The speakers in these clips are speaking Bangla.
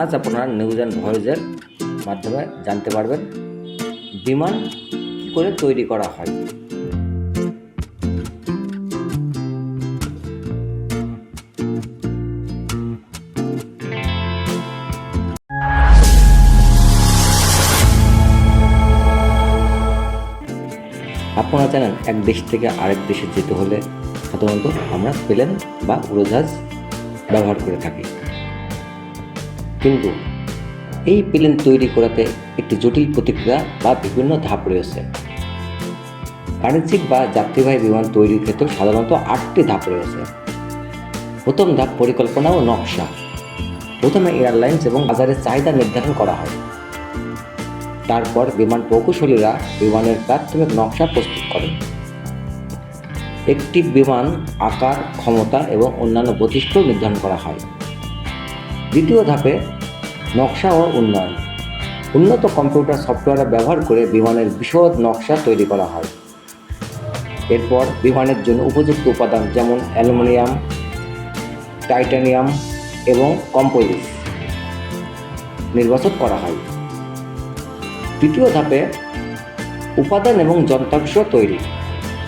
আজ আপনারা নিউজ অ্যান্ড ভয়েসের মাধ্যমে জানতে পারবেন বিমান কী করে তৈরি করা হয়। আপনারা জানেন, এক দেশ থেকে আরেক দেশে যেতে হলে সাধারণত আমরা প্লেন বা উড়োজাহাজ ব্যবহার করে থাকি। কিন্তু এই প্লেন তৈরি করাতে একটি জটিল প্রতিক্রিয়া বা বিভিন্ন ধাপ রয়েছে। বাণিজ্যিক বা যাত্রীবাহী বিমান তৈরির ক্ষেত্রে সাধারণত আটটি ধাপ রয়েছে। প্রথম ধাপ পরিকল্পনা ও নকশা। প্রথমে এয়ারলাইন্স এবং বাজারের চাহিদা নির্ধারণ করা হয়। তারপর বিমান প্রকৌশলীরা বিমানের প্রাথমিক নকশা প্রস্তুত করে একটি বিমান আকার, ক্ষমতা এবং অন্যান্য বৈশিষ্ট্য নির্ধারণ করা হয়। দ্বিতীয় ধাপে নকশা ও উন্নয়ন। উন্নত কম্পিউটার সফটওয়্যার ব্যবহার করে বিমানের বিশদ নকশা তৈরি করা হয়। এরপর বিমানের জন্য উপযুক্ত উপাদান যেমন অ্যালুমিনিয়াম, টাইটানিয়াম এবং কম্পোজিট নির্বাচন করা হয়। তৃতীয় ধাপে উপাদান এবং যন্ত্রাংশ তৈরি।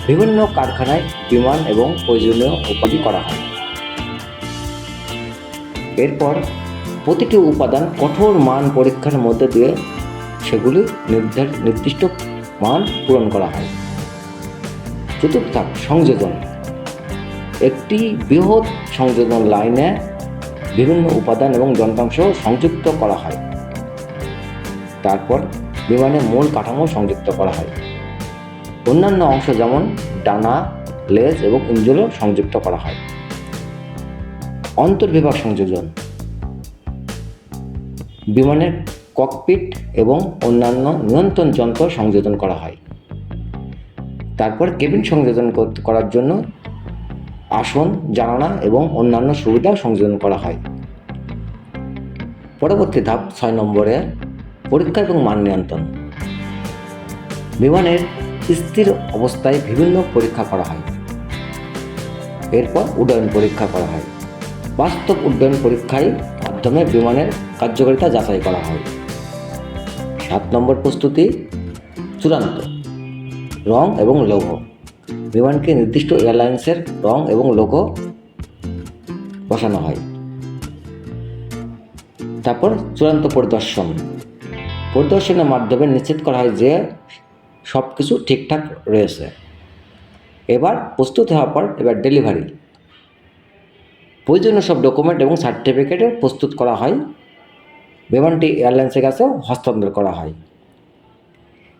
বিভিন্ন কারখানায় বিমান এবং প্রয়োজনীয় উপাধি করা হয়। এরপর প্রতিটি উপাদান কঠোর মান পরীক্ষার মধ্যে দিয়ে সেগুলি নির্ধার, নির্দিষ্ট মান পূরণ করা হয়। চতুর্থ, সংযোজন। একটি বৃহৎ সংযোজন লাইনে বিভিন্ন উপাদান এবং যন্ত্রাংশ সংযুক্ত করা হয়। তারপর বিমানের মূল কাঠামো সংযুক্ত করা হয়। অন্যান্য অংশ যেমন ডানা, লেজ এবং ইঞ্জনও সংযুক্ত করা হয়। অন্তর্বিভাগ সংযোজন। বিমানের ককপিট এবং অন্যান্য নিয়ন্ত্রণ যন্ত্র সংযোজন করা হয়। তারপর কেবিন সংযোজন করার জন্য আসন, জানালা এবং অন্যান্য সুবিধা সংযোজন করা হয়। পরবর্তী ধাপ ছয় নম্বরে পরীক্ষা এবং মান নিয়ন্ত্রণ। বিমানের স্থির অবস্থায় বিভিন্ন পরীক্ষা করা হয়। এরপর উড্ডয়ন পরীক্ষা করা হয়। বাস্তব উড্ডয়ন পরীক্ষায় মাধ্যমে বিমানের কার্যকারিতা যাচাই করা হয়। সাত নম্বর প্রস্তুতি, চূড়ান্ত। রং এবং লৌহ বিমানকে নির্দিষ্ট এয়ারলাইন্সের রং এবং লোগো বসানো হয়। তারপর চূড়ান্ত পরিদর্শন। পরিদর্শনের মাধ্যমে নিশ্চিত করা হয় যে সব কিছু ঠিকঠাক রয়েছে। এবার প্রস্তুত হওয়ার পর এবার ডেলিভারি। প্রয়োজনীয় সব ডকুমেন্ট এবং সার্টিফিকেটও প্রস্তুত করা হয়। বিমানটি এয়ারলাইন্সের কাছে হস্তান্তর করা হয়।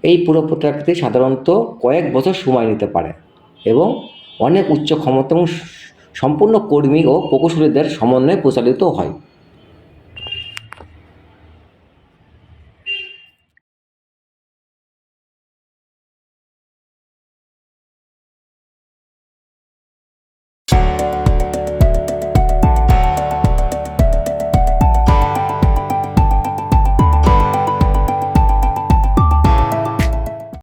এই পুরো প্রক্রিয়াটি সাধারণত কয়েক বছর সময় নিতে পারে এবং অনেক উচ্চ ক্ষমতা এবং সম্পূর্ণ কর্মী ও প্রকৌশলীদের সমন্বয়ে প্রচারিত হয়।